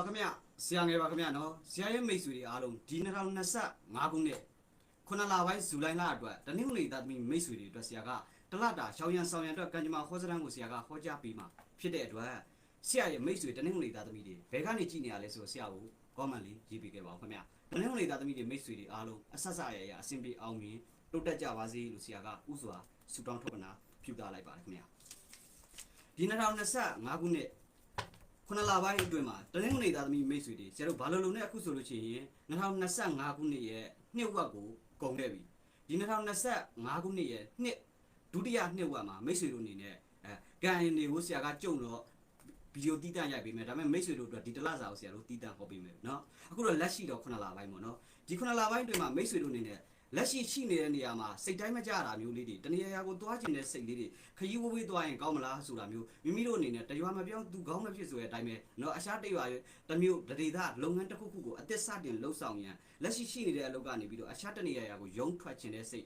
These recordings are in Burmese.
ပါခင်ဗျဆရာငယ်ပါခင်ဗျနော်ဆရာရဲ့မိတ်ဆွေတွေအားလုံးဒီ2025ခုနှစ်ခုနလပိုင်းဇူလိုင်လအတွက်တနင်္ဂနွေသားသမီးမိတ်ဆွေတွေအတွက်ဆရာကတလတာရှောင်းရန်ဆောင်ရန်အတွက်ကံကြမ္မာဟောစရန်ကိုဆရာကဟောကြားပေးမှာဖြစ်တဲ့အတွက်ဆရာရဲ့မိတ်ဆွေတနင်္ဂနွေသားသမီးတွေဘယ်ကနေကြည့်နေရလဲဆိုတော့ဆရာကို comment လေးရေးပေးခဲ့ပါဦးခင်ဗျတနင်္ဂနွေသားသမီးတွေမိတ်ဆွေတွေအားလုံးအဆက်ဆက်ရရအဆင်ပြေအောင်မြင်တိုးတက်ကြပါစေလို့ဆရာကဥစွာဆုတောင်းထုတ်ပနာပြုတာလိုက်ပါတယ်ခင်ဗျဒီ2025ခုနှစ် ခုနလပိုင်းအတွင်းမှာတနင်္ဂနွေသားသမီးမိတ်ဆွေတွေဆရာတို့ဘာလို့လုံနဲ့အခုဆိုလို့ရှိရင်2025ခုနှစ်ရဲ့နှစ်ဝက်ကိုကုန်ခဲ့ပြီဒီ2025ခုနှစ်ရဲ့နှစ်ဒုတိယနှစ်ဝက်မှာမိတ်ဆွေတို့အနေနဲ့အဲကန်ရင်တွေကိုဆရာကကြုံတော့ဗီဒီယိုတီးတန့်ရိုက်ပေးမယ်ဒါပေမဲ့မိတ်ဆွေတို့အတွက်ဒီတစ်လစာကိုဆရာတို့တီးတန့်ဟောပေးမယ်เนาะအခုတော့လက်ရှိတော့ခုနလပိုင်းပေါ့เนาะဒီခုနလပိုင်းအတွင်းမှာမိတ်ဆွေတို့အနေနဲ့ လက်ရှိရှိနေတဲ့နေရာမှာစိတ်တိုင်းမကြတာမျိုးလေးတွေတနေရာရာကိုသွားကျင်တဲ့စိတ်လေးတွေခရီးဝေးဝေးသွားရင်ကောင်းမလားဆိုတာမျိုးမိမိတို့အနေနဲ့တရွာမပြောင်းသူကောင်းမဖြစ်ဆိုတဲ့အတိုင်းပဲเนาะအရှားတရွာရဲ့တစ်မျိုးတရေသားလုပ်ငန်းတစ်ခုခုကိုအသက်စတင်လှုပ်ဆောင်ရန်လက်ရှိရှိနေတဲ့အလုပ်ကနေပြီးတော့အရှားတနေရာရာကိုယုံထွက်ခြင်းတဲ့စိတ်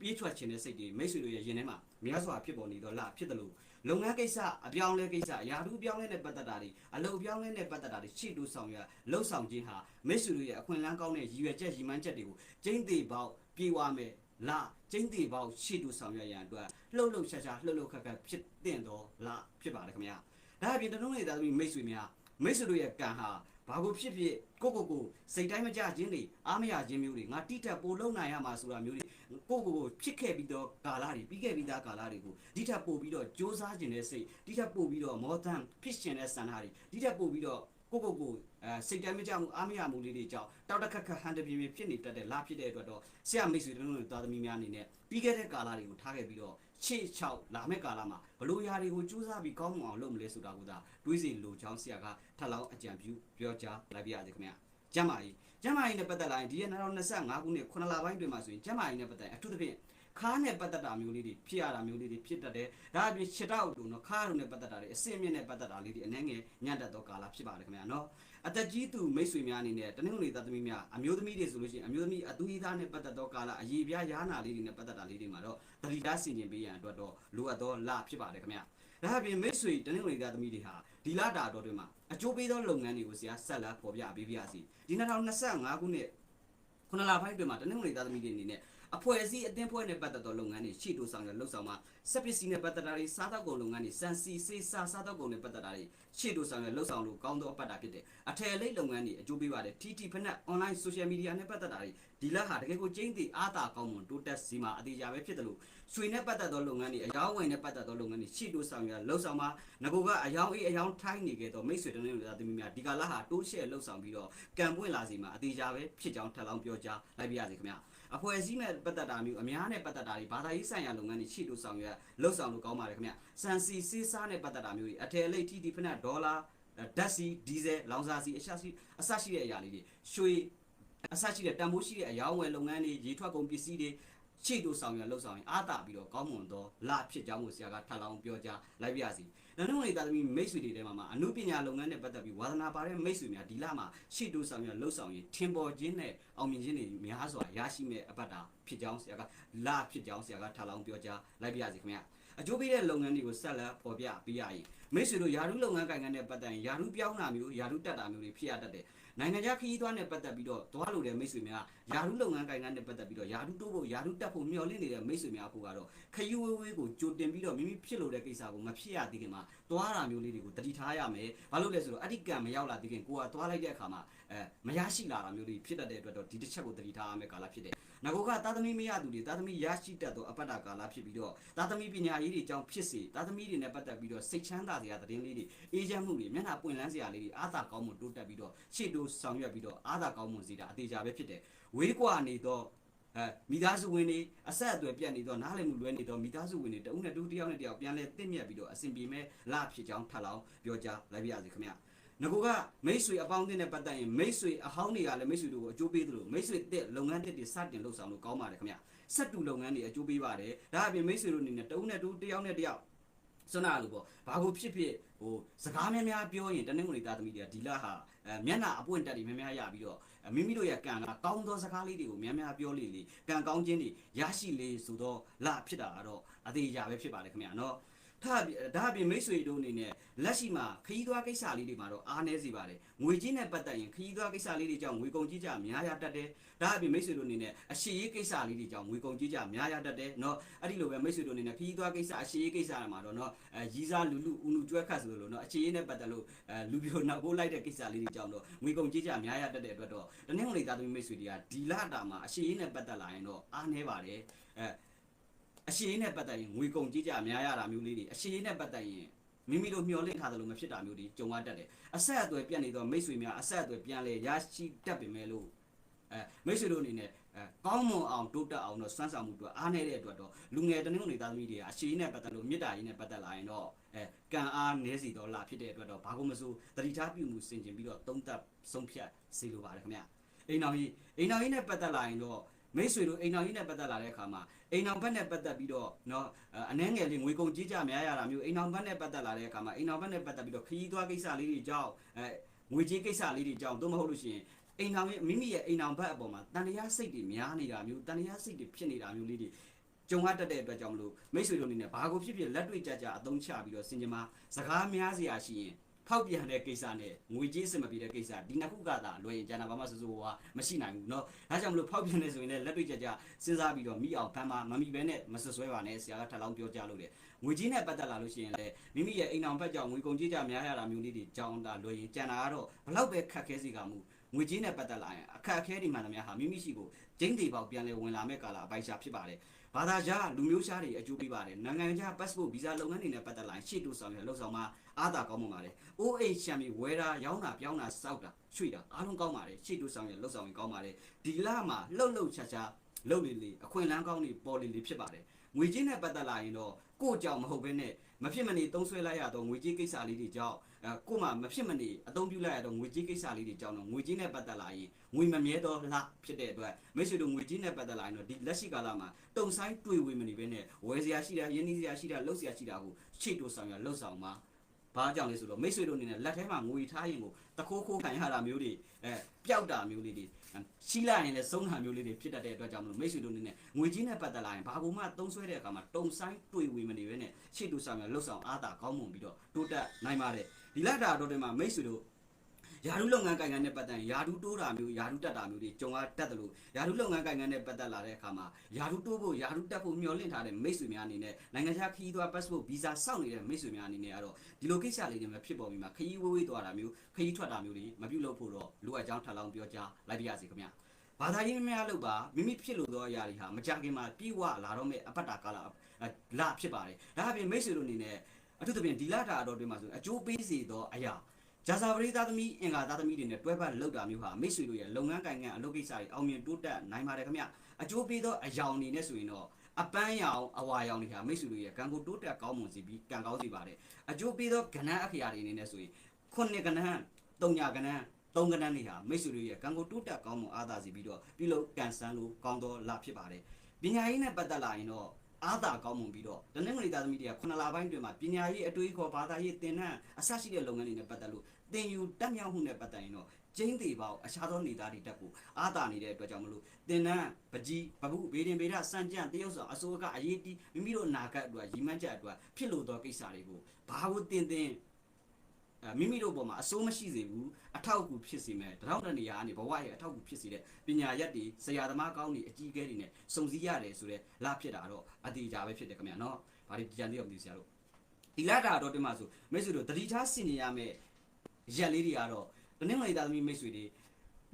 ပြေးထွက်ခြင်းတဲ့စိတ်တွေမိတ်ဆွေတို့ရဲ့ရင်ထဲမှာများစွာဖြစ်ပေါ်နေတော့လားဖြစ်တယ်လို့ လုပ်ငန်းကိစ္စအပြောင်းလဲကိစ္စအရာထူးပြောင်းလဲတဲ့ပတ်သက်တာတွေအလုပ်ပြောင်းလဲတဲ့ပတ်သက်တာတွေရှေ့တိုးဆောင်ရလှုပ်ဆောင်ခြင်းဟာမိတ်ဆွေတို့ရဲ့အခွင့်အလမ်းကောင်းတဲ့ရည်ရွယ်ချက်ရည်မှန်းချက်တွေကိုကျင်းသေးပေါက်ပြေးဝမယ်လားကျင်းသေးပေါက်ရှေ့တိုးဆောင်ရရန်အတွက်လှုပ်လှုပ်ရှားရှားလှုပ်လှုပ်ခက်ခက်ဖြစ်တဲ့တော့လားဖြစ်ပါတယ်ခင်ဗျာဒါအပြင်တနုံးနေတာသမီးမိတ်ဆွေများမိတ်ဆွေတို့ရဲ့ကံဟာ ဘာကိုဖြစ်ဖြစ်ကိုကိုကိုစိတ်တိုင်းမကြခြင်းတွေအားမရခြင်းမျိုးတွေငါတိတက်ပိုလုံနိုင်ရမှာဆိုတာမျိုးတွေကိုကိုကိုဖြစ်ခဲ့ပြီးတော့ကာလတွေပြီးခဲ့ပြီးသားကာလတွေကိုဒီထက်ပို့ပြီးတော့စ조사ခြင်းတဲ့စိတ်ဒီထက်ပို့ပြီးတော့မောသန်ဖြစ်ခြင်းတဲ့စံထားတွေဒီထက်ပို့ပြီးတော့ ကိုကိုကိုအဲစိတ်တိုင်းမကြမှုအားမရမှုလေးတွေကြောင့်တောက်တခက်ခက်ဟန်တပြေပြေဖြစ်နေတတ်တဲ့လာဖြစ်တဲ့အတွက်တော့ဆရာမိတ်ဆွေတို့တို့သားသမီးများအနေနဲ့ပြီးခဲ့တဲ့ကာလတွေကိုထားခဲ့ပြီးတော့ရှေ့ချောက်လာမယ့်ကာလမှာဘလို့ຢာတွေကိုစူးစမ်းပြီးကောင်းမွန်အောင်လုပ်မလဲဆိုတာကိုသာတွေးစီလိုချောင်းဆရာကထပ်လောင်းအကြံပြုပြောကြားလိုက်ပြရစေခင်ဗျာကျမ်းမာရေးကျမ်းမာရေးနဲ့ပတ်သက်လာရင်ဒီရက်2025ခုနှစ်9လပိုင်းတွင်မှာဆိုရင်ကျမ်းမာရေးနဲ့ပတ်သက်အထူးသဖြင့် ခါးနဲ့ပတ်သက်တာမျိုးလေးတွေဖြစ်ရတာမျိုးလေးတွေဖြစ်တတ်တယ်။ဒါအပြင်ခြေထောက်တို့နော်ခါးတို့နဲ့ပတ်သက်တာတွေအစင်မြင့်နဲ့ပတ်သက်တာလေးတွေအနှဲငယ်ညံ့တတ်သောကာလဖြစ်ပါတယ်ခင်ဗျာနော်။အသက်ကြီးသူမိတ်ဆွေများအနေနဲ့တနင်္ဂနွေသားသမီးများအမျိုးသမီးတွေဆိုလို့ရှိရင်အမျိုးသမီးအသူဤသားနဲ့ပတ်သက်သောကာလအရေးပြားရားနာလေးတွေနဲ့ပတ်သက်တာလေးတွေမှာတော့သတိထားဆင်ခြင်ပေးရန်အတွက်တော့လိုအပ်သောလဖြစ်ပါတယ်ခင်ဗျာ။ဒါအပြင်မိတ်ဆွေတနင်္ဂနွေသားသမီးတွေဟာဒီလတာတော်တွေမှာအကျိုးပေးသောလုပ်ငန်းတွေကိုဆရာဆက်လက်ပေါ်ပြပေးပြစီ။ဒီ2025ခုနှစ်ခုနလပိုင်းတွင်မှာတနင်္ဂနွေသားသမီးတွေအနေနဲ့ အဖွဲ့အစည်းအသင်းဖွဲ့နဲ့ပတ်သက်သောလုပ်ငန်းတွေရှေ့တိုးဆောင်ရလှုပ်ဆောင်မှာစက်ပစ္စည်းနဲ့ပတ်သက်တာတွေစားသောက်ကုန်လုပ်ငန်းတွေစံစီစေးစားစားသောက်ကုန်နဲ့ပတ်သက်တာတွေရှေ့တိုးဆောင်ရလှုပ်ဆောင်လို့ကောင်းသောအပတ်တာဖြစ်တယ်အထယ်လိတ်လုပ်ငန်းတွေအကျိုးပေးပါတယ် TT ဖက်နဲ့ online social media နဲ့ပတ်သက်တာတွေဒီလက်ဟာတကယ်ကိုကျင်းသေးအားသာကောင်းမွန်တိုးတက်စီမှာအသေးချာပဲဖြစ်တယ်လို့ဆွေနဲ့ပတ်သက်သောလုပ်ငန်းတွေအယောင်းဝယ်နဲ့ပတ်သက်သောလုပ်ငန်းတွေရှေ့တိုးဆောင်ရလှုပ်ဆောင်မှာငကိုကအယောင်းအေးအယောင်းထိုင်းနေခဲ့တော့မိတ်ဆွေတနေ့လူသားသမီးများဒီကလာဟာတိုးရှဲလှုပ်ဆောင်ပြီးတော့ကံပွင့်လာစီမှာအသေးချာပဲဖြစ်ကြောင်းထပ်လောင်းပြောကြားလိုက်ပြရစီခင်ဗျာ အဖွဲ့အစည်းနဲ့ပတ်သက်တာမျိုးအများနဲ့ပတ်သက်တာတွေဘာသာရေးဆိုင်ရာလုပ်ငန်းတွေရှေ့တိုးဆောင်ရလှုပ်ဆောင်လို့ကောင်းပါတယ်ခင်ဗျစန်စီစေးစားနဲ့ပတ်သက်တာမျိုးတွေအထယ်လိတ်တီတီဖက်နဲ့ဒေါ်လာဓာတ်စီဒီဇယ်လောင်စာစီအစရှိအစရှိတဲ့အရာလေးတွေရွှေအစရှိတဲ့တန်ဖိုးရှိတဲ့အယောင်းဝယ်လုပ်ငန်းတွေရေထွက်ကုန်ပစ္စည်းတွေရှေ့တိုးဆောင်ရလှုပ်ဆောင်ရင်အားတာပြီးတော့ကောင်းမွန်သောလဖြစ်ကြောင်းကိုဆရာကထပ်လောင်းပြောကြားလိုက်ပြစီ။ နောက်နောက်နေတာသမီးမိတ်ဆွေတွေထဲမှာမှာအမှုပညာလုပ်ငန်းနဲ့ပတ်သက်ပြီးဝါသနာပါတဲ့မိတ်ဆွေများဒီလမှာရှေ့တိုးဆောင်ရလှုပ်ဆောင်ရင်ထင်ပေါ်ခြင်းနဲ့အောင်မြင်ခြင်းတွေများစွာရရှိမဲ့အပတ်တာဖြစ်ကြောင်းဆရာကလဖြစ်ကြောင်းဆရာကထပ်လောင်းပြောကြားလိုက်ပြစီခင်ဗျာ။ အကျိုးပေးတဲ့လုပ်ငန်းတွေကိုဆက်လက်ပေါ်ပြပေးရရင်မိတ်ဆွေတို့ယာရုလုပ်ငန်းကိုင်ငန်းနဲ့ပတ်သက်ရင်ယာရုပြောင်းတာမျိုးယာရုတက်တာမျိုးတွေဖြစ်ရတတ်တယ်နိုင်ငံခြားခရီးသွားနဲ့ပတ်သက်ပြီးတော့သွားလို့တဲ့မိတ်ဆွေများယာရုလုပ်ငန်းကိုင်ငန်းနဲ့ပတ်သက်ပြီးတော့ယာရုတိုးဖို့ယာရုတက်ဖို့မျှော်လင့်နေတဲ့မိတ်ဆွေများကိုကတော့ခရီးဝေးဝေးကိုကြိုတင်ပြီးတော့မိမိဖြစ်လို့တဲ့ကိစ္စကိုမဖြစ်ရသေးခင်မှာသွားတာမျိုးလေးတွေကိုတတိထားရမယ်ဘာလို့လဲဆိုတော့အဲ့ဒီကံမရောက်လာသေးခင်ကိုကသွားလိုက်တဲ့အခါမှာအဲမရရှိလာတာမျိုးလေးဖြစ်တတ်တဲ့အတွက်တော့ဒီတစ်ချက်ကိုတတိထားရမယ်ကာလဖြစ်တယ် ငါကသာသမီမရသူတွေသာသမီရရှိတတ်သောအပတ္တကာလဖြစ်ပြီးတော့သာသမီပညာရေးတွေအကြောင်းဖြစ်စေသာသမီတွေနဲ့ပတ်သက်ပြီးတော့စိတ်ချမ်းသာစရာသတင်းလေးတွေအေးချမ်းမှုတွေမျက်နှာပွင့်လန်းစရာလေးတွေအားသာကောင်းမှုတိုးတက်ပြီးတော့ရှေ့တိုးဆောင်ရွက်ပြီးတော့အားသာကောင်းမှုစီတာအသေးချာပဲဖြစ်တယ်ဝေးကွာနေတော့အဲမိသားစုဝင်တွေအဆက်အသွယ်ပြတ်နေတော့နားလည်မှုလွဲနေတော့မိသားစုဝင်တွေတဦးနဲ့တူတယောက်နဲ့တယောက်ပြန်လဲတင့်မြတ်ပြီးတော့အဆင်ပြေမဲ့လဖြစ်ကြောင်းထပ်လောင်းပြောကြားလိုက်ပါရစေခင်ဗျာ ငကိုကမိတ်ဆွေအပေါင်းအသင်းနဲ့ပတ်သက်ရင်မိတ်ဆွေအဟောင်းတွေကလည်းမိတ်ဆွေတို့ကိုအကျိုးပေးသလိုမိတ်ဆွေတဲ့လုပ်ငန်းတစ်တွေစတင်လှုပ်ဆောင်လို့ကောင်းပါတယ်ခင်ဗျစက်တူလုပ်ငန်းတွေအကျိုးပေးပါတယ်ဒါအပြင်မိတ်ဆွေတို့အနေနဲ့တဦးနဲ့တူတယောက်နဲ့တယောက်စွမ်းနာလို့ပေါ့ဘာကိုဖြစ်ဖြစ်ဟိုစကားများများပြောရင်တနင်္ဂနွေသားသမီးတွေကဒီလဟာအဲမျက်နှာအပွင့်တက်တွေများများရပြီးတော့မိမိတို့ရဲ့ကံကကောင်းသောစကားလေးတွေကိုများများပြောလေလေကံကောင်းခြင်းတွေရရှိလေဆိုတော့လဖြစ်တာကတော့အသေးအကြပဲဖြစ်ပါတယ်ခင်ဗျာနော် ဒါအပြင်ဒါအပြင်မိတ်ဆွေတို့အနေနဲ့လက်ရှိမှာခရီးသွားကိစ္စလေးတွေမှာတော့အားနည်းစေပါတယ်ငွေကြီးနဲ့ပတ်သက်ရင်ခရီးသွားကိစ္စလေးတွေကြောင့်ငွေကုန်ကြီးကြများရတတ်တယ်ဒါအပြင်မိတ်ဆွေတို့အနေနဲ့အရှိရေးကိစ္စလေးတွေကြောင့်ငွေကုန်ကြီးကြများရတတ်တယ်เนาะအဲ့ဒီလိုပဲမိတ်ဆွေတို့အနေနဲ့ခရီးသွားကိစ္စအရှိရေးကိစ္စတွေမှာတော့เนาะအဲရီးစားလူလူဦးနူကျွဲခတ်ဆိုလို့เนาะအရှိရေးနဲ့ပတ်သက်လို့အဲလူပြိုနောက်ကိုလိုက်တဲ့ကိစ္စလေးတွေကြောင့်တော့ငွေကုန်ကြီးကြများရတတ်တဲ့အတွက်တော့တနင်္ဂနွေသားသမီးမိတ်ဆွေတွေကဒီလတာမှာအရှိရေးနဲ့ပတ်သက်လာရင်တော့အားနည်းပါတယ်အဲ အရှိန်နဲ့ပတ်သက်ရင်ငွေကုန်ကြီးကြများရတာမျိုးလေးတွေအရှိန်နဲ့ပတ်သက်ရင်မိမိတို့မျှော်လင့်ထားသလိုမဖြစ်တာမျိုးတွေကြုံရတတ်တယ်အဆက်အသွယ်ပြတ်နေတော့မိတ်ဆွေများအဆက်အသွယ်ပြန်လဲရရှိတတ်ပေမဲ့လို့အဲမိတ်ဆွေတို့အနေနဲ့အဲကောင်းမွန်အောင်တိုးတက်အောင်တော့စွမ်းဆောင်မှုအတွက်အားနေတဲ့အတွက်တော့လူငယ်တနင်္ဂနွေသားသမီးတွေကအရှိန်နဲ့ပတ်သက်လို့မေတ္တာရေးနဲ့ပတ်သက်လာရင်တော့အဲကံအားနည်းစီတော့လာဖြစ်တဲ့အတွက်တော့ဘာကိုမစိုးတတိထားပြုမှုစင်ကျင်ပြီးတော့သုံးသပ်ဆုံးဖြတ်စေလိုပါတယ်ခင်ဗျအိမ်တော်ကြီးအိမ်တော်ကြီးနဲ့ပတ်သက်လာရင်တော့ မိတ်ဆွေတို့အိမ်တော်ကြီးနဲ့ပတ်သက်လာတဲ့အခါမှာအိမ်တော်ဘက်နဲ့ပတ်သက်ပြီးတော့နော်အနှဲငယ်လေးငွေကုန်ကြေးကြများရတာမျိုးအိမ်တော်ဘက်နဲ့ပတ်သက်လာတဲ့အခါမှာအိမ်တော်ဘက်နဲ့ပတ်သက်ပြီးတော့ခရီးသွားကိစ္စလေးတွေကြောင့်အဲငွေကြေးကိစ္စလေးတွေကြောင့်သို့မဟုတ်လို့ရှိရင်အိမ်တော်ရဲ့မိမိရဲ့အိမ်တော်ဘက်အပေါ်မှာတန်တရားစိတ်တွေများနေတာမျိုးတန်တရားစိတ်တွေဖြစ်နေတာမျိုးလေးတွေကြုံရတတ်တဲ့အတွက်ကြောင့်မလို့မိတ်ဆွေတို့အနေနဲ့ဘာကိုဖြစ်ဖြစ်လက်တွေ့ကြကြအသုံးချပြီးတော့စင်ကြမှာစကားများစရာရှိရင် ဖောက်ပြန်တဲ့ကိစ္စနဲ့ငွေကြေးစင်မပြေတဲ့ကိစ္စဒီနှစ်ခုကသာလွယ်ရင်ကျန်တာဘာမှစိုးစိုးဝါးမရှိနိုင်ဘူးเนาะဒါကြောင့်မလို့ဖောက်ပြန်နေဆိုရင်လည်းလက်တွေ့ကြကြစဉ်းစားပြီးတော့မိအောင်ဖမ်းမမမိပဲနဲ့မဆွဆွဲပါနဲ့ဆရာကထပ်လောင်းပြောကြလို့တယ်ငွေကြေးနဲ့ပတ်သက်လာလို့ရှိရင်လည်းမိမိရဲ့အိမ်အောင်ဘက်ကြောင့်ငွေကုန်ကြေးကြများရတာမျိုးလေးတွေကြောင်းတာလွယ်ရင်ကျန်တာကတော့ဘလောက်ပဲခက်ခဲစေကမူငွေကြေးနဲ့ပတ်သက်လာရင်အခက်အခဲတွေမှန်သမျှဟာမိမိရှိကိုကျင်းတေပေါက်ပြန်လဲဝင်လာမဲ့ကာလအပိုင်ရှာဖြစ်ပါတယ် ဘာသာကြားလူမျိုးရှားတွေအကျိုးပေးပါတယ်နိုင်ငံခြား passport visa လုပ်ငန်းတွေနဲ့ပတ်သက်လာရင်ရှေ့တူဆောင်ရလှုပ်ဆောင်မှာအားသာကောင်းပါပါတယ်။ OH ရှမ်းပြီးဝယ်တာရောင်းတာပြောင်းတာစောက်တာရွှေ့တာအားလုံးကောင်းပါတယ်ရှေ့တူဆောင်ရလှုပ်ဆောင်ရင်ကောင်းပါတယ်ဒီလမှာလှုပ်လှုပ်ချာချာလှုပ်လေလေအခွင့်အလန်းကောင်းတွေပေါ်လေလေဖြစ်ပါတယ်ငွေကြေးနဲ့ပတ်သက်လာရင်တော့ ကို့ကြောင့်မဟုတ်ဘဲနဲ့မဖြစ်မနေသုံးဆွဲလိုက်ရတော့ငွေကြေးကိစ္စလေးတွေကြောင့်အဲကို့မှာမဖြစ်မနေအသုံးပြုလိုက်ရတော့ငွေကြေးကိစ္စလေးတွေကြောင့်တော့ငွေကြေးနဲ့ပတ်သက်လာရင်ငွေမမြဲတော့လှဖြစ်တဲ့အတွက်မိတ်ဆွေတို့ငွေကြေးနဲ့ပတ်သက်လာရင်တော့ဒီလက်ရှိကာလမှာတုံဆိုင်တွေ့ဝေမနေဘဲနဲ့ဝယ်စရာရှိတာရင်းနှီးစရာရှိတာလှုပ်စရာရှိတာကိုချိတ်တူဆောင်ရလှုပ်ဆောင်မှာဘာကြောင့်လဲဆိုတော့မိတ်ဆွေတို့အနေနဲ့လက်ထဲမှာငွေထားရင်ကိုတခိုးခိုးခံရတာမျိုးတွေအဲပျောက်တာမျိုးလေးတွေ ရှိလိုက်ရင်လည်းဆုံးတာမျိုးလေးတွေဖြစ်တတ်တဲ့အတွက်ကြောင့်မလို့မိတ်ဆွေတို့အနေနဲ့ငွေကြီးနဲ့ပတ်သက်လာရင်ဘာကူမှသုံးဆွဲတဲ့အခါမှာတုံဆိုင်တွေ့ဝေမနေဘဲနဲ့ရှေ့တူဆောင်ရလှုပ်ဆောင်အားသာကောင်းမွန်ပြီးတော့တိုးတက်နိုင်ပါတယ်ဒီလက်တာတော့တင်မှာမိတ်ဆွေတို့ ယာရုလုပ်ငန်းကိုင်ငန်းနဲ့ပတ်သက်ရင်ယာရုတိုးတာမျိုးယာရုတက်တာမျိုးတွေကြုံရတတ်တယ်လို့ယာရုလုပ်ငန်းကိုင်ငန်းနဲ့ပတ်သက်လာတဲ့အခါမှာယာရုတိုးဖို့ယာရုတက်ဖို့မျှော်လင့်ထားတဲ့မိတ်ဆွေများအနေနဲ့နိုင်ငံခြားခရီးသွား passport visa စောင့်နေတဲ့မိတ်ဆွေများအနေနဲ့ကတော့ဒီလိုကိစ္စလေးတွေမဖြစ်ပေါ်ပြီးမှခရီးဝေးဝေးသွားတာမျိုးခရီးထွက်တာမျိုးတွေမပြုလုပ်ဖို့တော့လိုအပ်ကြောင်းထပ်လောင်းပြောကြားလိုက်ပါရစေခင်ဗျာဘာသာရေးများလို့ပါမိမိဖြစ်လို့သောအရာတွေဟာမကြခင်မှာပြေဝလာတော့မဲ့အပတ်တာကာလလာဖြစ်ပါတယ်ဒါအပြင်မိတ်ဆွေတို့အနေနဲ့အထူးသဖြင့်ဒီလတာတော်တွင်မှာဆိုအကျိုးပေးစေသောအရာ ဂျာဇာပရိသသမီးအင်္ဂါသားသမီးတွေနဲ့တွဲပတ်လောက်တာမျိုးဟာမိတ်ဆွေတို့ရဲ့လုပ်ငန်းကိုင်ငန်းအလုပ်ကိစ္စတွေအောင်မြင်တိုးတက်နိုင်ပါတယ်ခင်ဗျအကျိုးပေးသောအယောင်အနေနဲ့ဆိုရင်တော့အပန်းရောင်အဝါရောင်တွေဟာမိတ်ဆွေတို့ရဲ့ကံကိုတိုးတက်ကောင်းမွန်စေပြီးကံကောင်းစေပါတယ်အကျိုးပေးသောကဏ္ဍအခရာတွေအနေနဲ့ဆိုရင်ခုနှစ်ကဏ္ဍသုံးညာကဏ္ဍသုံးကဏ္ဍတွေဟာမိတ်ဆွေတို့ရဲ့ကံကိုတိုးတက်ကောင်းမွန်အားသာစေပြီးတော့ပြုလုပ်ကန်ဆန်းလို့ကောင်းသောလဖြစ်ပါတယ်ပညာရေးနဲ့ပတ်သက်လာရင်တော့ အားသာကောင်းမွန်ပြီးတော့တနင်္ဂနွေသားသမီးတွေကခုနလပိုင်းတွင်မှာပညာရေးအတွေးခေါ်ဘာသာရေးသင်တန်းအစရှိတဲ့လုပ်ငန်းတွေနဲ့ပတ်သက်လို့သင်ယူတက်မြောက်မှုနဲ့ပတ်သက်ရင်တော့ကျင်းသေးပါအောင်အခြားသောနေသားတွေတက်ကိုအားသာနေတဲ့အတွက်ကြောင့်မလို့သင်တန်းပကြီးပပုဘေးတင်ဘေဒစံကြံတရုပ်ဆောင်အစိုးရကအရေးတီးမိမိတို့နာဂတ်အတွက်ရည်မှန်းချက်အတွက်ဖြစ်လို့သောကိစ္စတွေကိုဘာကိုတင်တင်အဲမိမိတို့ဘောမှာအစိုးမရှိစေဘူး အထောက်အကူဖြစ်စေမယ်တရောင်းတနေရာကနေဘဝရဲ့အထောက်အကူဖြစ်စေတဲ့ပညာရက်တွေဆရာသမားကောင်းတွေအကြီးအကဲတွေနဲ့စုံစည်းရတယ်ဆိုတော့လာဖြစ်တာတော့အတေချာပဲဖြစ်တယ်ခင်ဗျာနော်ဘာဒီကြံသေးအောင်ဒီဆရာတို့ဒီလာတာတော့တင်မှာဆိုမိတ်ဆွေတို့တတိထားဆင်နေရမယ်ရက်လေးတွေကတော့တနင်္ဂနွေသားသမီးမိတ်ဆွေတွေ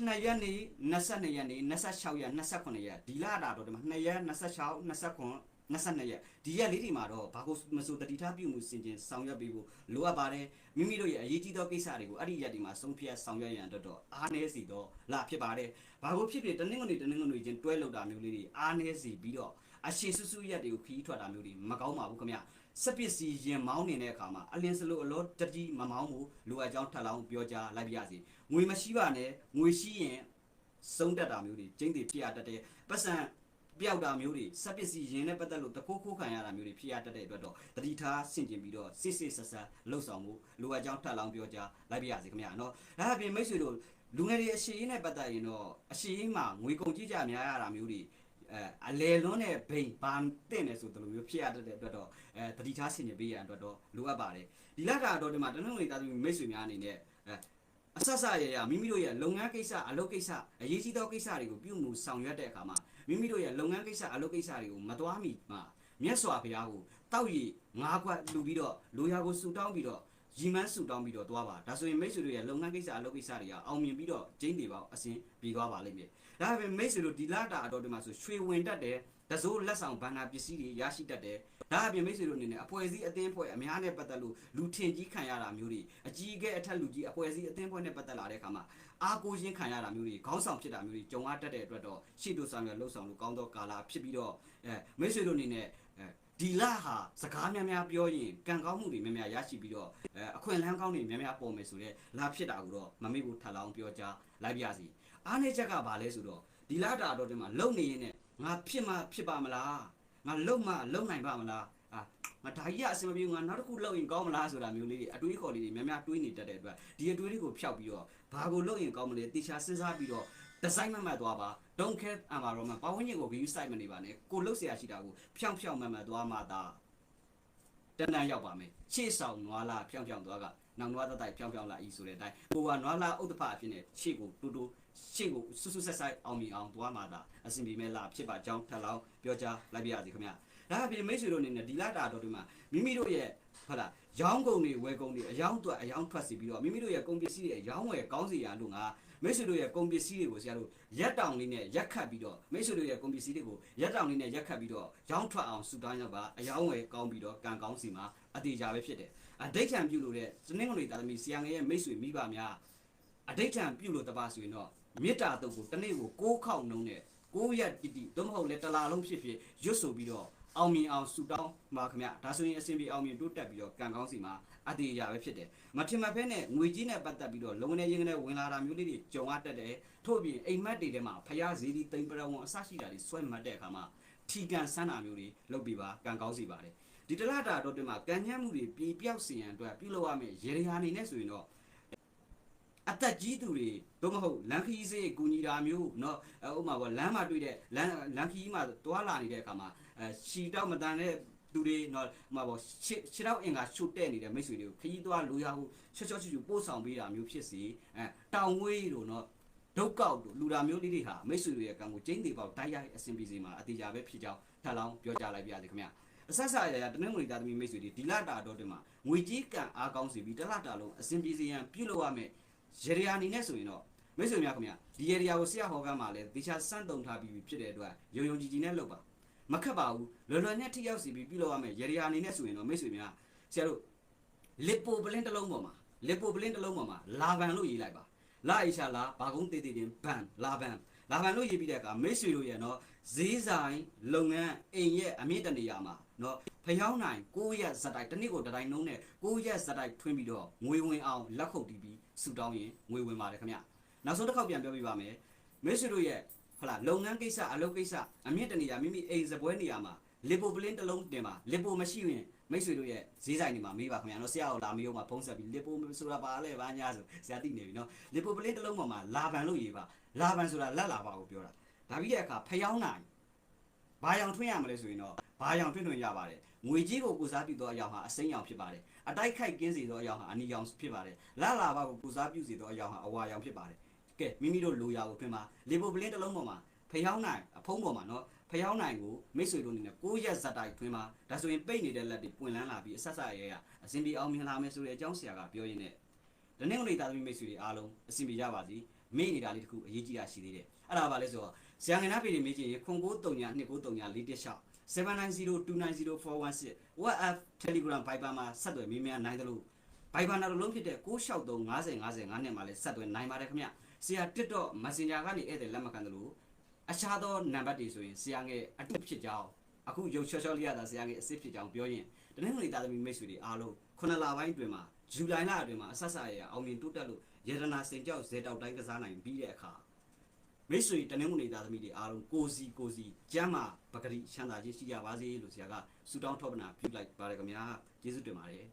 2ရက်နေ22ရက်နေ26ရက်28ရက်ဒီလာတာတော့ဒီမှာ2ရက်26 29 22ရက်ဒီရက်လေးဒီမှာတော့ဘာကိုမဆိုတတိထားပြုမှုစင်ကျင်ဆောင်ရွက်ပေးဖို့လိုအပ်ပါတယ်မိမိတို့ရဲ့အရေးကြီးသောကိစ္စတွေကိုအဲ့ဒီရက်ဒီမှာဆုံးဖြတ်ဆောင်ရွက်ရန်အတွက်တော့အားနည်းစီတော့လာဖြစ်ပါတယ်ဘာကိုဖြစ်ဖြစ်တနင်္ဂနွေတနင်္ဂနွေချင်းတွဲလောက်တာမျိုးလေးတွေအားနည်းစီပြီးတော့အရှိဆူဆူရက်တွေကိုခီးထွက်တာမျိုးတွေမကောင်းပါဘူးခင်ဗျစပစ္စည်းရင်မောင်းနေတဲ့အခါမှာအလင်းစလို့အလောတတိမမောင်းဘူးလိုအပ်ကြောင်းထပ်လောင်းပြောကြားလိုက်ပြရစီငွေမရှိပါနဲ့ငွေရှိရင်ဆုံးတက်တာမျိုးတွေကျင်းတည်ပြရတတ်တဲ့ပတ်စံ ပျောက်တာမျိုးတွေစက်ပစ္စည်းရင်းနဲ့ပတ်သက်လို့တခိုးခိုးခံရတာမျိုးတွေဖြစ်ရတတ်တဲ့အတွက်တော့တတိထားဆင်ကျင်ပြီးတော့စစ်စစ်ဆက်ဆက်လှုပ်ဆောင်မှုလိုအပ်ကြောင်းထပ်လောင်းပြောကြားလိုက်ပြရစီခင်ဗျာနော်ဒါအပြင်မိတ်ဆွေတို့လူငယ်တွေအရှိရေးနဲ့ပတ်သက်ရင်တော့အရှိရေးမှာငွေကုန်ကြီးကြများရတာမျိုးတွေအဲအလဲလွန်းတဲ့ဘိန်ဘာတင့်တယ်ဆိုတလိုမျိုးဖြစ်ရတတ်တဲ့အတွက်တော့အဲတတိထားဆင်ခြင်ပေးရတဲ့အတွက်တော့လိုအပ်ပါတယ်ဒီလတာတော့ဒီမှာတနင်္ဂနွေသားသမီးမိတ်ဆွေများအနေနဲ့အဲအဆက်ဆက်ရရမိမိတို့ရဲ့လုပ်ငန်းကိစ္စအလုပ်ကိစ္စအရေးကြီးသောကိစ္စတွေကိုပြုမှုဆောင်ရွက်တဲ့အခါမှာ မိမိတို့ရဲ့လုပ်ငန်းကိစ္စအလုပ်ကိစ္စတွေကိုမသွားမီမှာမြတ်စွာဘုရားကိုတောက်ရည်ငါးခွက်လူပြီးတော့လူရကိုဆူတောင်းပြီးတော့ရီမန်းဆူတောင်းပြီးတော့သွားပါဒါဆိုရင်မိတ်ဆွေတို့ရဲ့လုပ်ငန်းကိစ္စအလုပ်ကိစ္စတွေကအောင်မြင်ပြီးတော့ကျင်းတွေပေါအဆင်ပြေသွားပါလိမ့်မယ်ဒါပေမဲ့မိတ်ဆွေတို့ဒီလတာအတော်ဒီမှာဆိုရွှေဝင်တတ်တယ်တစိုးလက်ဆောင်ဘန္နာပစ္စည်းတွေရရှိတတ်တယ်ဒါအပြင်မိတ်ဆွေတို့အနေနဲ့အဖွဲ့အစည်းအသင်းဖွဲ့အများနဲ့ပတ်သက်လို့လူထင်ကြီးခံရတာမျိုးတွေအကြီးအကဲအထက်လူကြီးအဖွဲ့အစည်းအသင်းဖွဲ့နဲ့ပတ်သက်လာတဲ့အခါမှာ အားကိုးခြင်းခံရတာမျိုးတွေခေါင်းဆောင်ဖြစ်တာမျိုးတွေကြုံရတတ်တဲ့အတွက်တော့ရှေ့တို့ဆောင်ရလှုပ်ဆောင်လို့ကောင်းသောကာလဖြစ်ပြီးတော့အဲမိတ်ဆွေတို့အနေနဲ့အဲဒီလဟာစကားများများပြောရင်ကံကောင်းမှုတွေများများရရှိပြီးတော့အဲအခွင့်အလမ်းကောင်းတွေများများပေါ်မယ်ဆိုတော့လာဖြစ်တာကိုတော့မမေ့ဘူးထပ်လောင်းပြောကြားလိုက်ပါစီအားနေချက်ကဘာလဲဆိုတော့ဒီလတာတော့ဒီမှာလုံနေရင်ねငါဖြစ်မှဖြစ်ပါမလားငါလုံမှလုံနိုင်ပါမလားအာငါဒါကြီးကအဆင်မပြေဘူးငါနောက်တစ်ခုလုံရင်ကောင်းမလားဆိုတာမျိုးလေးတွေအတွေးခေါ်လေးတွေများများတွေးနေတတ်တဲ့အတွက်ဒီအတွေးတွေကိုဖျောက်ပြီးတော့ ဘာကိုလုပ်ရင်ကောင်းမလဲတေချာစဉ်းစားပြီးတော့ဒီဇိုင်းမမှတ်သွားပါ don't care environment ဘာဝန်းကျင်ကိုဂရုစိုက်မနေပါနဲ့ကိုလှုပ်ရှားရှိတာကိုဖြောင်ဖြောင်မှန်မှန်သွားမှသာတန်တန်ရောက်ပါမယ်ရှေ့ဆောင်နွားလာဖြောင်ဖြောင်သွားကနောက်နွားသက်တိုက်ဖြောင်ဖြောင်လာဤဆိုတဲ့အတိုင်းကိုကနွားလာဥဒ္ဓဖအဖြစ်နဲ့ရှေ့ကိုတူတူရှေ့ကိုဆူဆူဆက်ဆက်အောင်မြင်အောင်သွားမှသာအစဉ်ပြေမဲ့လာဖြစ်ပါကြောင်းထပ်လောင်းပြောကြားလိုက်ပါရစေခင်ဗျာဒါအပြင်မိတ်ဆွေတို့အနေနဲ့ဒီလာတာတို့ဒီမှာမိမိတို့ရဲ့ဟုတ်လား ရောင်းကုန်တွေဝယ်ကုန်တွေအယောင်းတွက်အယောင်းထွက်စီပြီးတော့မိမိတို့ရဲ့ကုန်ပစ္စည်းတွေအယောင်းဝယ်ကောင်းစီရလို့ငါမိတ်ဆွေတို့ရဲ့ကုန်ပစ္စည်းတွေကိုဆရာတို့ရက်တောင်လေးနဲ့ရက်ခတ်ပြီးတော့မိတ်ဆွေတို့ရဲ့ကုန်ပစ္စည်းတွေကိုရက်တောင်လေးနဲ့ရက်ခတ်ပြီးတော့ရောင်းထွက်အောင်စူတောင်းရောက်ပါအယောင်းဝယ်ကောင်းပြီးတော့ကံကောင်းစီမှာအတေချာပဲဖြစ်တယ်အဒိဋ္ဌံပြုလို့တဲ့စနင်းကလေးတာသမီဆရာငယ်ရဲ့မိတ်ဆွေမိဘများအဒိဋ္ဌံပြုလို့တပါဆိုရင်တော့မေတ္တာတုတ်ကိုတစ်နေ့ကို6ခေါက်နှုံးနဲ့9ရက်တိတိသို့မဟုတ်လေတစ်လာလုံးဖြစ်ဖြစ်ရွတ်ဆိုပြီးတော့ အောင်မြင်အောင်ဆူတောင်းပါခင်ဗျဒါဆိုရင်အစဉ်ပြေအောင်မြင်တိုးတက်ပြီးတော့ကံကောင်းစီမှာအတေရပဲဖြစ်တယ်မထင်မှတ်ဖဲနဲ့ငွေကြီးနဲ့ပတ်သက်ပြီးတော့လုံနေရင်နဲ့ဝင်လာတာမျိုးလေးတွေကြုံရတတ်တယ်ထို့အပြင်အိမ်မက်တွေထဲမှာဖျားဈေးဒီတိမ်ပရဝံအစရှိတာတွေဆွဲမှတ်တဲ့အခါမှာထီကန်ဆန်းတာမျိုးတွေလုပ်ပြီးပါကံကောင်းစီပါတယ်ဒီတလတာတော့တင်မှာကံညမ်းမှုတွေပြေပြောက်စီရန်အတွက်ပြုလုပ်ရမယ့်ရေရာအနေနဲ့ဆိုရင်တော့ အသက်ကြီးသူတွေတို့မဟုတ်လမ်းခရီးစေးကူညီတာမျိုးเนาะဥပမာပေါ့လမ်းမှာတွေ့တဲ့လမ်းလမ်းခရီးမှာတွာလာနေတဲ့အခါမှာအဲ ရှီတော့မတန်တဲ့လူတွေတော့ဟမှာပေါ့6 6တော့အင်ကရှုတဲ့နေတဲ့မိတ်ဆွေတွေကိုခကြီးသွားလိုရဟုချော့ချော့ချူချူပို့ဆောင်ပေးတာမျိုးဖြစ်စီအဲတောင်ဝေးတို့တော့ဒုက္ကောက်တို့လူတာမျိုးလေးတွေဟာမိတ်ဆွေတွေရဲ့ကံကိုကျင်းသေးပေါက်တိုက်ရိုက်အဆင်ပြေစေမှာအတေချာပဲဖြစ်ကြောင်းထပ်လောင်းပြောကြားလိုက်ပါရစေခင်ဗျာအဆက်ဆက်ရရတနင်္ဂနွေသားသမီးမိတ်ဆွေတွေဒီလတာတော့တင်မှာငွေကြီးကံအားကောင်းစီပြီးတလတာလုံးအဆင်ပြေစေရန်ပြုလုပ်ရမယ်ရေရာအနေနဲ့ဆိုရင်တော့မိတ်ဆွေများခင်ဗျာဒီရေရာကိုဆရာဟောကမ်းမှာလဲတေချာစန့်တုံထားပြီးဖြစ်တဲ့အတွက်ယုံယုံကြည်ကြည်နဲ့လုပ်ပါ မခက်ပါဘူးလွယ်လွယ်နဲ့ထိရောက်စီပြီးပြုလုပ်ရမယ်ရေရီယာအနေနဲ့ဆိုရင်တော့မိတ်ဆွေများဆရာတို့လစ်ပိုပလင်းတစ်လုံးပေါ်မှာလစ်ပိုပလင်းတစ်လုံးပေါ်မှာလာဗန်လို့ရေးလိုက်ပါလာအိရှာလာဘာကုန်းတေးတေးတင်ဘန်လာဗန်လာဗန်လို့ရေးပြီးတဲ့အခါမိတ်ဆွေတို့ရဲ့နော်ဈေးဆိုင်လုပ်ငန်းအိမ်ရဲ့အမြင့်တနေရာမှာနော်ဖျောင်းနိုင်9ရက်ဇက်တိုက်တစ်နေ့ကိုတစ်တိုင်းနှုံးနဲ့9ရက်ဇက်တိုက်ထွင်းပြီးတော့ငွေဝင်အောင်လက်ခုပ်တီးပြီးဆူတောင်းရင်ငွေဝင်ပါတယ်ခင်ဗျနောက်ဆုံးတစ်ခေါက်ပြန်ပြောပြပါမယ်မိတ်ဆွေတို့ရဲ့ ဟုတ်လားလုပ်ငန်းကိစ္စအလုပ်ကိစ္စအမြင့်တနေရာမိမိအိမ်စပွဲနေရာမှာလစ်ပိုပလင်းတစ်လုံးတင်ပါလစ်ပိုမရှိရင်မိတ်ဆွေတို့ရဲ့ဈေးဆိုင်တွေမှာမေးပါခင်ဗျာနော်ဆရာကိုလာမေးအောင်မှာဖုန်းဆက်ပြီးလစ်ပိုဆိုတာပါလဲဘာညာဆိုဆရာသိနေပြီနော်လစ်ပိုပလင်းတစ်လုံးပေါ်မှာလာဗန်လို့ရေးပါလာဗန်ဆိုတာလက်လာပါကိုပြောတာဒါပြီးတဲ့အခါဖျောင်းနိုင်ဘာရောင်ထွင်းရမလဲဆိုရင်တော့ဘာရောင်ထွင်းထွင်းရပါတယ်ငွေကြီးကိုကိုစားပြုသောအရောင်ဟာအစိမ်းရောင်ဖြစ်ပါတယ်အတိုက်ခိုက်ကင်းစေသောအရောင်ဟာအနီရောင်ဖြစ်ပါတယ်လာလာပါကိုကိုစားပြုစေသောအရောင်ဟာအဝါရောင်ဖြစ်ပါတယ် ကဲမိမိတို့လိုရာကိုထွင်းပါလေပိုပလင်းတစ်လုံးပေါ်မှာဖျောင်းနိုင်အဖုံးပေါ်မှာနော်ဖျောင်းနိုင်ကိုမိတ်ဆွေတို့အနေနဲ့6ရက်ဇက်တိုက်ထွင်းပါဒါဆိုရင်ပိတ်နေတဲ့လက်တွေပွင့်လန်းလာပြီးအဆက်ဆက်ရဲရအစဉ်ပြေအောင်မြင်လာမယ်ဆိုတဲ့အကြောင်းဆရာကပြောရင်းနဲ့တနင်္ဂနွေသားသမီးမိတ်ဆွေတွေအားလုံးအစဉ်ပြေကြပါစေမေ့နေတာလေးတခုအရေးကြီးတာရှိသေးတယ်အဲ့ဒါပါလဲဆိုတော့ဆရာငင်နာပေတွေမေးချင်ရင်ခွန်ကိုတုံညာ2ကိုတုံညာ4တက်ရှောက်79029016 WhatsApp Telegram Viber မှာဆက်သွယ်မေးမြန်းနိုင်တယ်လို့ Viber နောက်တစ်လုံးဖြစ်တဲ့663 50 50နဲ့မှာလည်းဆက်သွယ်နိုင်ပါတယ်ခင်ဗျ ဆရာ TikTok Messenger ကနေဧည့်သည်လက်မခံတယ်လို့အခြားသောနံပါတ်တွေဆိုရင်ဆရာငယ်အတုဖြစ်ကြောင်းအခုရုပ်ချောချောလေးရတာဆရာငယ်အစ်စ်ဖြစ်ကြောင်းပြောရင်တနင်္ဂနွေသားသမီးမိတ်ဆွေတွေအားလုံးခုနှစ်လပိုင်းတွင်မှာဇူလိုင်လအတွင်းမှာအဆက်ဆက်ရအောင်မြင်တိုးတက်လို့ရတနာစင်ကြောက်ဇေတောက်တိုင်းကစားနိုင်ပြီးတဲ့အခါမိတ်ဆွေတနင်္ဂနွေသားသမီးတွေအားလုံးကိုစီကိုစီကျမ်းမာပဂရိချမ်းသာခြင်းရှိကြပါစေလို့ဆရာကဆုတောင်းထောက်ပနာပြုလိုက်ပါတယ်ခင်ဗျာကျေးဇူးတင်ပါတယ်